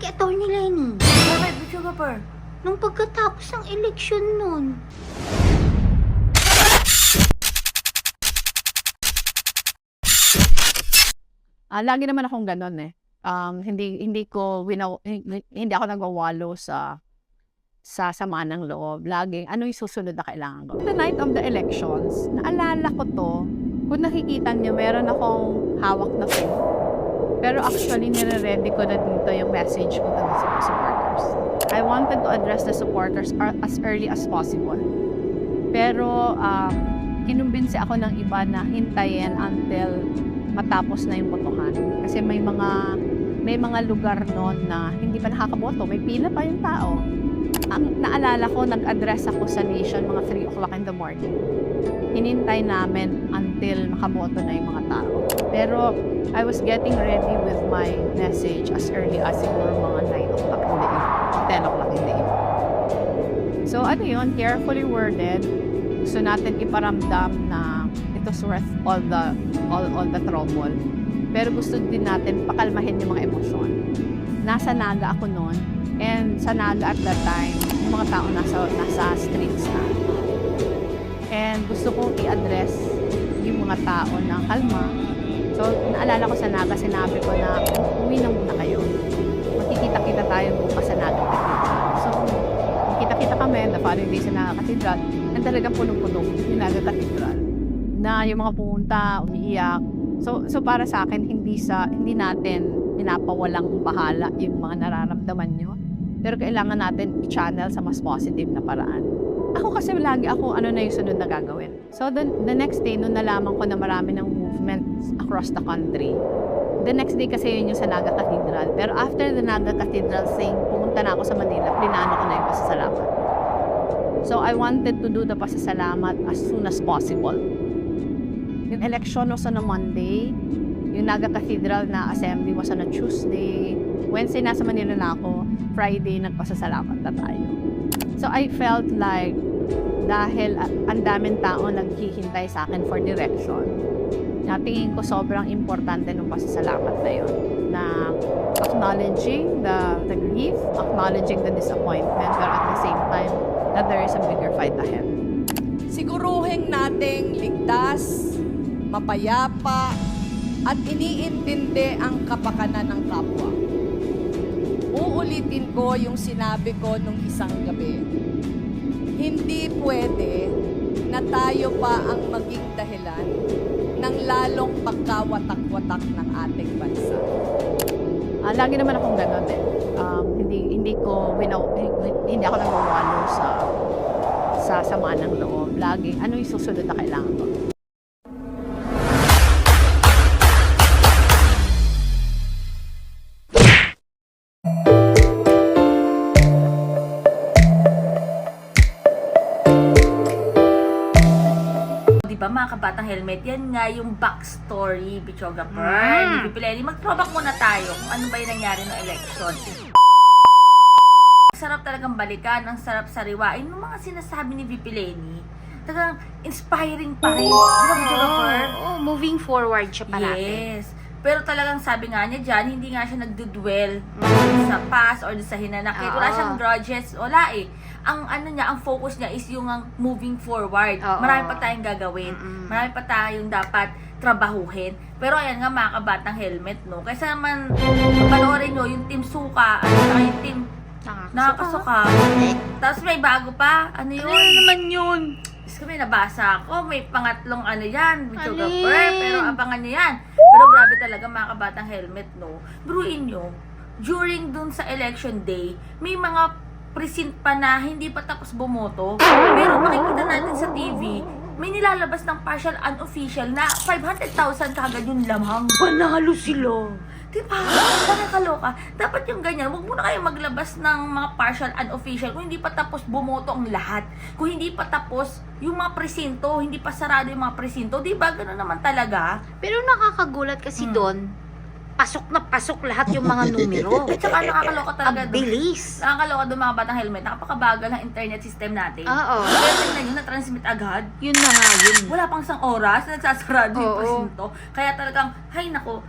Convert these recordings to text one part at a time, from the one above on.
kay Atty. Lenny. Bakit, Butcho Gapar? Nung pagkatapos ng eleksyon nun. Ah, lagi naman akong ganun eh. Um, hindi hindi ko winaw, hindi, hindi ako nagwawalo sa sa sama ng loob. Laging, ano yung susunod na kailangan ko? The night of the elections, naalala ko to, kung nakikita niyo, meron akong hawak na pen. Pero actually, nire-ready ko na dito yung message ko dun sa supporters. I wanted to address the supporters as early as possible. Pero, um, kinumbinsi ako ng iba na hintayin until matapos na yung botohan. Kasi may mga may mga lugar noon na hindi pa nakakaboto, may pila pa yung tao. Ang naalala ko, nag-address ako sa nation mga 3 o'clock in the morning. Hinintay namin until makaboto na yung mga tao. Pero I was getting ready with my message as early as siguro mga 9 o'clock in the evening, 10 o'clock in the evening. So ano yun, carefully worded. Gusto natin iparamdam na it was worth all the all, all the trouble. Pero gusto din natin pakalmahin yung mga emosyon. Nasa Naga ako noon and sa Naga at that time, yung mga tao nasa, nasa streets na. And gusto kong i-address yung mga tao na kalma. So, naalala ko sa Naga, sinabi ko na uwi na muna kayo. Magkikita-kita tayo bukas sa Naga. So, kita-kita kami the following day sa Naga Cathedral. And talagang punong-punong yung Naga Cathedral. Na yung mga pumunta, umiiyak. So, so para sa akin, hindi sa hindi natin pinapawalang bahala yung mga nararamdaman nyo. Pero kailangan natin i-channel sa mas positive na paraan. Ako kasi lagi ako ano na yung sunod na gagawin. So the, the next day, nung nalaman ko na marami ng movements across the country, the next day kasi yun yung sa Naga Cathedral. Pero after the Naga Cathedral saying, pumunta na ako sa Manila, plinano ko na yung pasasalamat. So I wanted to do the pasasalamat as soon as possible. Yung election was on a Monday. Yung Naga Cathedral na assembly was on a Tuesday. Wednesday, nasa Manila na ako. Friday, nagpasasalamat na tayo. So I felt like dahil ah, ang daming tao naghihintay sa akin for direction, na tingin ko sobrang importante ng pasasalamat na yun. Na acknowledging the, the grief, acknowledging the disappointment, pero at the same time, that there is a bigger fight ahead. Siguruhin nating ligtas, mapayapa, at iniintindi ang kapakanan ng kapwa. Uulitin ko yung sinabi ko nung isang gabi. Hindi pwede na tayo pa ang maging dahilan ng lalong pagkawatak-watak ng ating bansa. Ah, lagi naman akong ganun eh. Um, hindi hindi ko winaw, hindi ako nagwawalo sa sa sama ng loob. Lagi, ano yung susunod na kailangan ko? Ba mga kabatang helmet, yan nga yung backstory, Bichoga Per, Mm. ni Pipileni. Mag-throwback muna tayo kung ano ba yung nangyari no election. Sarap talagang balikan, ang sarap sariwain ng mga sinasabi ni Vipileni. Talagang inspiring pa rin. Di ba, Bichoga Per? Oh, moving forward siya parati. Yes. Pero talagang sabi nga niya dyan, hindi nga siya nagdudwell sa past or sa hinanakit. Wala Oo. siyang grudges. Wala eh. Ang ano niya, ang focus niya is yung ang moving forward. Oo. Marami pa tayong gagawin. Mm-mm. Marami pa tayong dapat trabahuhin. Pero ayan nga mga kabatang helmet, no? Kaysa naman panoorin nyo yung team suka at saka yung team nakakasuka. Tapos may bago pa. Ano yun? Ano naman yun? Tapos kami nabasa ako, may pangatlong ano yan, video Alin? gapper, pero abangan nyo yan. Pero grabe talaga mga kabatang helmet, no? Bruin nyo, during dun sa election day, may mga precinct pa na hindi pa tapos bumoto. Pero makikita natin sa TV, may nilalabas ng partial unofficial na 500,000 kagad yung lamang. Panalo sila. Diba? Nakakaloka. Dapat yung ganyan, huwag muna kayo maglabas ng mga partial unofficial kung hindi pa tapos bumoto ang lahat. Kung hindi pa tapos yung mga presinto, hindi pa sarado yung mga presinto, di ba? Ganun naman talaga. Pero nakakagulat kasi Hmm. doon, pasok na pasok lahat yung mga numero. At saka nakakaloka talaga Ang bilis. Nakakaloka doon mga batang helmet. Napakabagal ng internet system natin. Oo. Pero tingnan nyo, na-transmit agad. Yun na nga yun. Wala pang isang oras, nagsasarado yung presinto. Kaya talagang, hay nako,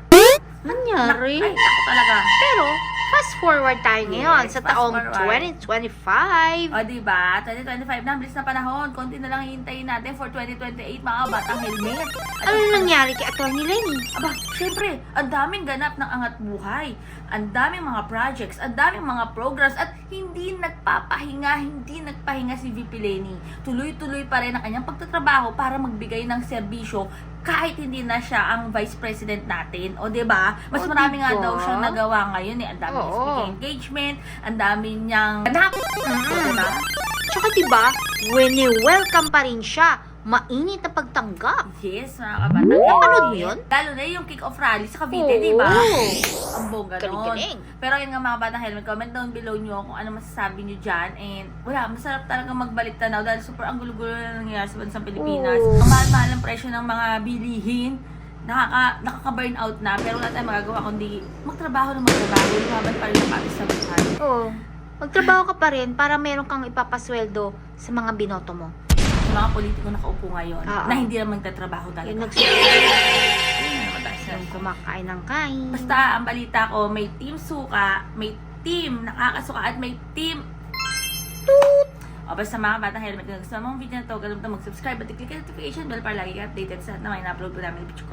Nangyari. ay nako talaga. Pero, fast forward tayo ngayon Yes, sa taong forward. 2025. O, diba? 2025 na, bilis na panahon. Konti na lang hintayin natin for 2028, mga batang helmet. At Ano nangyari kay Atty. Lenny? Aba, syempre, ang daming ganap ng angat buhay. Ang daming mga projects, ang daming mga programs, at hindi nagpapahinga, hindi nagpahinga si VP Lenny. Tuloy-tuloy pa rin ang kanyang pagtatrabaho para magbigay ng serbisyo kahit hindi na siya ang vice president natin. O, 'di ba? Mas O, marami nga diba? daw siyang nagawa ngayon eh. Ang dami speaking engagement, ang dami niyang ganap. O, diba? Tsaka diba, wini-welcome pa rin siya. Mainit na pagtanggap. Yes, mga kabatang Napanood mo yun? Lalo na yung kick-off rally sa Cavite, di ba? Ang bongga nun. Galing-galing. Pero yun nga mga batang helmet, comment down below nyo kung ano masasabi nyo dyan. And wala, masarap talaga magbalik tanaw dahil super ang gulo-gulo na nangyayari sa bansang Pilipinas. Ang mahal-mahal ang presyo ng mga bilihin. Nakaka, nakaka-burn out na pero wala tayong magagawa kundi magtrabaho na magtrabaho, lumaban pa rin ang patis sa buhay. Oo. Magtrabaho ka pa rin para meron kang ipapasweldo sa mga binoto mo. Mga politiko nakaupo ngayon Oo. na hindi naman magtatrabaho talaga. Yung nagsusunod, kumakain ng kain. Basta ang balita ko, may team suka, may team nakakasuka at may team toot! O basta mga bata helmet, kung gusto mong video na to, kalimutan mag-subscribe at i-click ang notification bell para lagi ka updated sa lahat na may na-upload po namin ni Pichu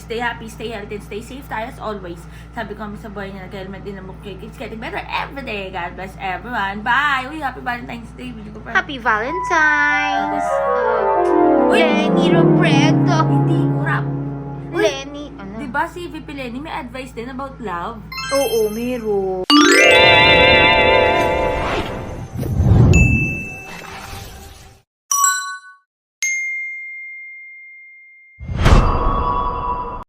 stay happy, stay healthy, and stay safe tayo as always. Sabi ko kami sa buhay niya, nag-helmet din ang mukha. It's getting better every day. God bless everyone. Bye! Uy, happy Valentine's Day. Happy Valentine's! Uy! Lenny Robredo! Hindi, kurap. Lenny, ano? Di ba si VP Lenny may advice din about love? Oo, meron.